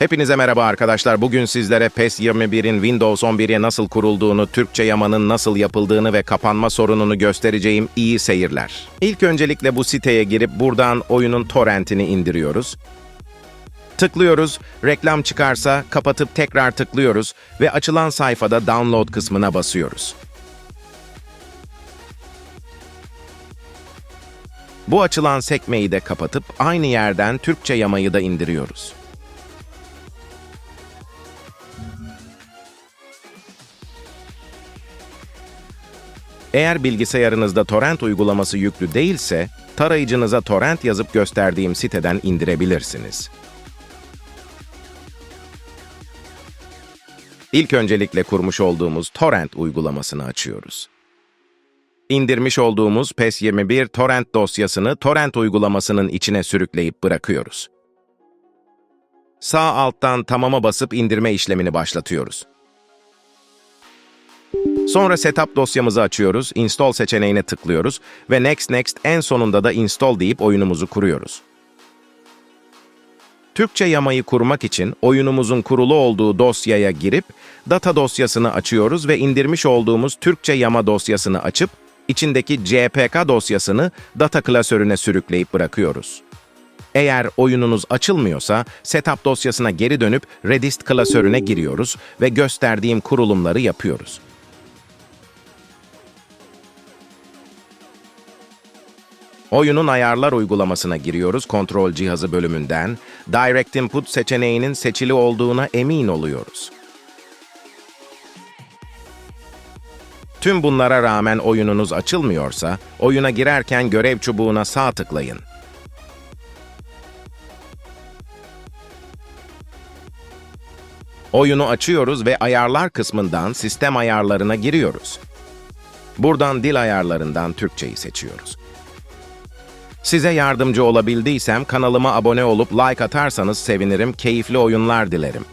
Hepinize merhaba arkadaşlar. Bugün sizlere PES 21'in Windows 11'e nasıl kurulduğunu, Türkçe yamanın nasıl yapıldığını ve kapanma sorununu göstereceğim. İyi seyirler. İlk öncelikle bu siteye girip buradan oyunun torrentini indiriyoruz. Tıklıyoruz, reklam çıkarsa kapatıp tekrar tıklıyoruz ve açılan sayfada download kısmına basıyoruz. Bu açılan sekmeyi de kapatıp aynı yerden Türkçe yamayı da indiriyoruz. Eğer bilgisayarınızda torrent uygulaması yüklü değilse, tarayıcınıza torrent yazıp gösterdiğim siteden indirebilirsiniz. İlk öncelikle kurmuş olduğumuz torrent uygulamasını açıyoruz. İndirmiş olduğumuz PES21 torrent dosyasını torrent uygulamasının içine sürükleyip bırakıyoruz. Sağ alttan tamama basıp indirme işlemini başlatıyoruz. Sonra setup dosyamızı açıyoruz, install seçeneğine tıklıyoruz ve next next en sonunda da install deyip oyunumuzu kuruyoruz. Türkçe yamayı kurmak için oyunumuzun kurulu olduğu dosyaya girip data dosyasını açıyoruz ve indirmiş olduğumuz Türkçe yama dosyasını açıp içindeki CPK dosyasını data klasörüne sürükleyip bırakıyoruz. Eğer oyununuz açılmıyorsa setup dosyasına geri dönüp Redist klasörüne giriyoruz ve gösterdiğim kurulumları yapıyoruz. Oyunun ayarlar uygulamasına giriyoruz kontrol cihazı bölümünden. Direct Input seçeneğinin seçili olduğuna emin oluyoruz. Tüm bunlara rağmen oyununuz açılmıyorsa, oyuna girerken görev çubuğuna sağ tıklayın. Oyunu açıyoruz ve ayarlar kısmından sistem ayarlarına giriyoruz. Buradan dil ayarlarından Türkçeyi seçiyoruz. Size yardımcı olabildiysem kanalıma abone olup like atarsanız sevinirim, keyifli oyunlar dilerim.